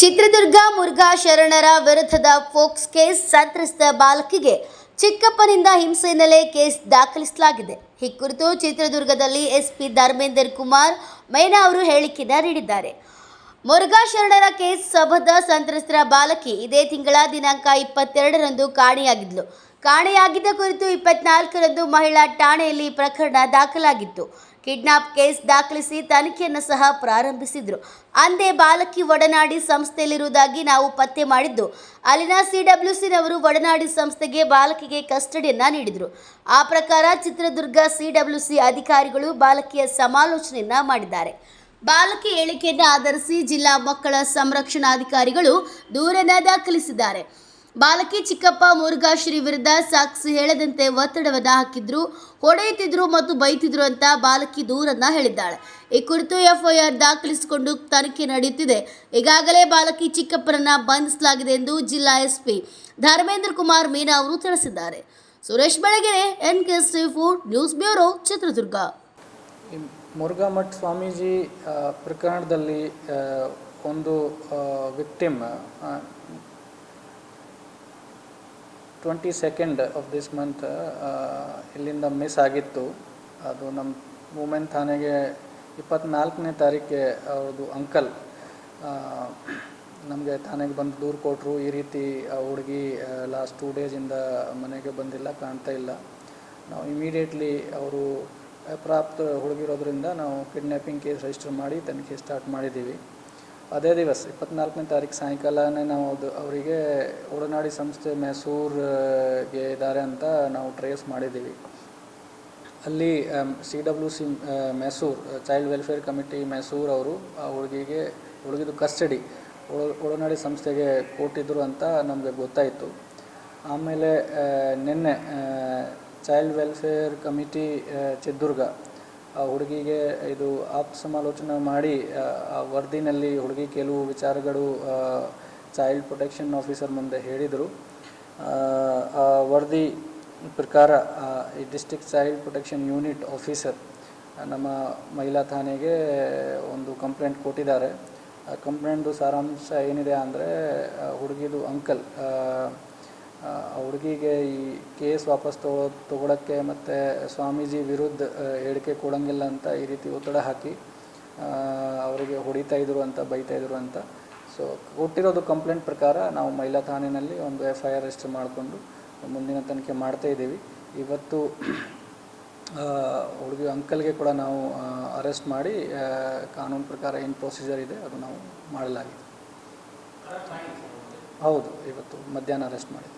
ಚಿತ್ರದುರ್ಗ ಮುರುಘಾ ಶರಣರ ವಿರುದ್ಧದ forks case ಸಂತ್ರಸ್ತ ಬಾಲಕಿಗೆ ಚಿಕ್ಕಪ್ಪನಿಂದ ಹಿಂಸೆ ಹಿನ್ನೆಲೆ ಕೇಸ್ ದಾಖಲಿಸಲಾಗಿದೆ. ಈ ಕುರಿತು ಚಿತ್ರದುರ್ಗದಲ್ಲಿ ಎಸ್ಪಿ ಧರ್ಮೇಂದರ್ ಕುಮಾರ್, ಮೈನಾ ಅವರು ಹೇಳಿಕೆಯನ್ನು ನೀಡಿದ್ದಾರೆ. ಮುರುಘಾ ಶರಣರ ಕೇಸ್ ಸಭದ ಸಂತ್ರಸ್ತರ ಬಾಲಕಿ ಇದೇ ತಿಂಗಳ ದಿನಾಂಕ ಇಪ್ಪತ್ತೆರಡರಂದು ಕಾಣೆಯಾಗಿದ್ಲು. ಕಾಣೆಯಾಗಿದ್ದ ಕುರಿತು ಇಪ್ಪತ್ನಾಲ್ಕರಂದು ಮಹಿಳಾ ಠಾಣೆಯಲ್ಲಿ ಪ್ರಕರಣ ದಾಖಲಾಗಿತ್ತು. ಕಿಡ್ನಾಪ್ ಕೇಸ್ ದಾಖಲಿಸಿ ತನಿಖೆಯನ್ನು ಸಹ ಪ್ರಾರಂಭಿಸಿದ್ರು. ಅಂದೇ ಬಾಲಕಿ ಒಡನಾಡಿ ಸಂಸ್ಥೆಯಲ್ಲಿರುವುದಾಗಿ ನಾವು ಪತ್ತೆ ಮಾಡಿದ್ದು, ಅಲ್ಲಿನ ಸಿಡಬ್ಲ್ಯೂಸಿನವರು ಒಡನಾಡಿ ಸಂಸ್ಥೆಗೆ ಬಾಲಕಿಗೆ ಕಸ್ಟಡಿಯನ್ನ ನೀಡಿದರು. ಆ ಪ್ರಕಾರ ಚಿತ್ರದುರ್ಗ ಸಿಡಬ್ಲ್ಯೂಸಿ ಅಧಿಕಾರಿಗಳು ಬಾಲಕಿಯ ಸಮಾಲೋಚನೆಯನ್ನ ಮಾಡಿದ್ದಾರೆ. ಬಾಲಕಿ ಹೇಳಿಕೆಯನ್ನು ಆಧರಿಸಿ ಜಿಲ್ಲಾ ಮಕ್ಕಳ ಸಂರಕ್ಷಣಾಧಿಕಾರಿಗಳು ದೂರನ್ನ ದಾಖಲಿಸಿದ್ದಾರೆ. ಬಾಲಕಿ ಚಿಕ್ಕಪ್ಪ ಮುರುಘಾಶ್ರೀ ವಿರುದ್ಧ ಸಾಕ್ಷಿ ಹೇಳದಂತೆ ಒತ್ತಡವನ್ನು ಹಾಕಿದ್ರು, ಹೊಡೆಯುತ್ತಿದ್ರು ಮತ್ತು ಬೈತಿದ್ರು ಅಂತ ಬಾಲಕಿ ದೂರನ್ನ ಹೇಳಿದ್ದಾಳೆ. ಈ ಕುರಿತು ಎಫ್ಐಆರ್ ದಾಖಲಿಸಿಕೊಂಡು ತನಿಖೆ ನಡೆಯುತ್ತಿದೆ. ಈಗಾಗಲೇ ಬಾಲಕಿ ಚಿಕ್ಕಪ್ಪನನ್ನ ಬಂಧಿಸಲಾಗಿದೆ ಎಂದು ಜಿಲ್ಲಾ ಎಸ್ಪಿ ಧರ್ಮೇಂದ್ರ ಕುಮಾರ್ ಮೀನಾ ಅವರು ತಿಳಿಸಿದ್ದಾರೆ. Suresh Belagere, N K C four news bureau Chitradurga. Murughamath Swamiji ಪ್ರಕರಣದಲ್ಲಿ ಒಂದು victim twenty second of this month ಇಲ್ಲಿಂದ ಮಿಸ್ ಆಗಿತ್ತು. ಅದು ನಮ್ಮ ವುಮೆನ್ ಥಾನೆಗೆ ಇಪ್ಪತ್ನಾಲ್ಕನೇ ತಾರೀಕಿಗೆ ಅವ್ರದ್ದು ಅಂಕಲ್ ನಮಗೆ ಥಾನೆಗೆ ಬಂದು ದೂರು ಕೊಟ್ಟರು ಈ ರೀತಿ ಹುಡುಗಿ ಲಾಸ್ಟ್ ಟೂ ಡೇಸಿಂದ ಮನೆಗೆ ಬಂದಿಲ್ಲ, ಕಾಣ್ತಾ ಇಲ್ಲ. ನಾವು ಇಮಿಡಿಯೇಟ್ಲಿ ಅವರು ಪ್ರಾಪ್ತ ಹುಡುಗಿರೋದ್ರಿಂದ ನಾವು ಕಿಡ್ನ್ಯಾಪಿಂಗ್ ಕೇಸ್ ರಿಜಿಸ್ಟರ್ ಮಾಡಿ ತನಿಖೆ ಸ್ಟಾರ್ಟ್ ಮಾಡಿದ್ದೀವಿ. ಅದೇ ದಿವಸ, ಇಪ್ಪತ್ನಾಲ್ಕನೇ ತಾರೀಕು ಸಾಯಂಕಾಲನೇ ನಾವು ಅದು ಅವರಿಗೆ ಒಡನಾಡಿ ಸಂಸ್ಥೆ ಮೈಸೂರ್ಗೆ ಇದ್ದಾರೆ ಅಂತ ನಾವು ಟ್ರೇಸ್ ಮಾಡಿದ್ದೀವಿ. ಅಲ್ಲಿ C W C Mysuru child welfare committee Mysuru ಅವರು ಆ ಹುಡುಗಿಗೆ, ಹುಡುಗಿದು ಕಸ್ಟಡಿ ಒಳನಾಡಿ ಸಂಸ್ಥೆಗೆ ಕೊಟ್ಟಿದ್ದರು ಅಂತ ನಮಗೆ ಗೊತ್ತಾಯಿತು. ಆಮೇಲೆ ನಿನ್ನೆ ಚೈಲ್ಡ್ ವೆಲ್ಫೇರ್ ಕಮಿಟಿ ಚಿತ್ರದುರ್ಗ ಆ ಹುಡುಗಿಗೆ ಇದು ಆಪ್ ಸಮಾಲೋಚನೆ ಮಾಡಿ ಆ, ವರದಿನಲ್ಲಿ ಹುಡುಗಿ ಕೆಲವು ವಿಚಾರಗಳು ಚೈಲ್ಡ್ ಪ್ರೊಟೆಕ್ಷನ್ ಆಫೀಸರ್ ಮುಂದೆ ಹೇಳಿದರು. ಆ, ವರದಿ ಪ್ರಕಾರ ಈ district child protection unit officer ನಮ್ಮ ಮಹಿಳಾ ಠಾಣೆಗೆ ಒಂದು ಕಂಪ್ಲೇಂಟ್ ಕೊಟ್ಟಿದ್ದಾರೆ. ಆ ಕಂಪ್ಲೇಂಟ್ದು ಸಾರಾಂಶ ಏನಿದೆ ಅಂದರೆ ಹುಡುಗಿದು ಅಂಕಲ್ ಹುಡುಗಿಗೆ ಈ ಕೇಸ್ ವಾಪಸ್ ತಗೋ ತಗೊಳಕ್ಕೆ ಮತ್ತು ಸ್ವಾಮೀಜಿ ವಿರುದ್ಧ ಹೇಳಿಕೆ ಕೊಡೋಂಗಿಲ್ಲ ಅಂತ ಈ ರೀತಿ ಒತ್ತಡ ಹಾಕಿ ಅವರಿಗೆ ಹೊಡಿತಾ ಇದ್ರು ಅಂತ ಬೈತಾ ಇದ್ರು ಅಂತ. ಸೊ ಕೊಟ್ಟಿರೋದು ಕಂಪ್ಲೇಂಟ್ ಪ್ರಕಾರ ನಾವು ಮಹಿಳಾ ಠಾಣೆಯಲ್ಲಿ ಒಂದು ಎಫ್ ಐ ಆರ್ ರಿಜಿಸ್ಟರ್ ಮಾಡಿಕೊಂಡು ಮುಂದಿನ ತನಿಖೆ ಮಾಡ್ತಾ ಇದ್ದೀವಿ. ಇವತ್ತು ಹುಡುಗಿ ಅಂಕಲ್ಗೆ ಕೂಡ ನಾವು ಅರೆಸ್ಟ್ ಮಾಡಿ ಕಾನೂನು ಪ್ರಕಾರ ಏನು ಪ್ರೊಸೀಜರ್ ಇದೆ ಅದು ನಾವು ಮಾಡಲಾಗಿದೆ. ಹೌದು ಇವತ್ತು ಮಧ್ಯಾಹ್ನ ಅರೆಸ್ಟ್ ಮಾಡಿದ್ವಿ.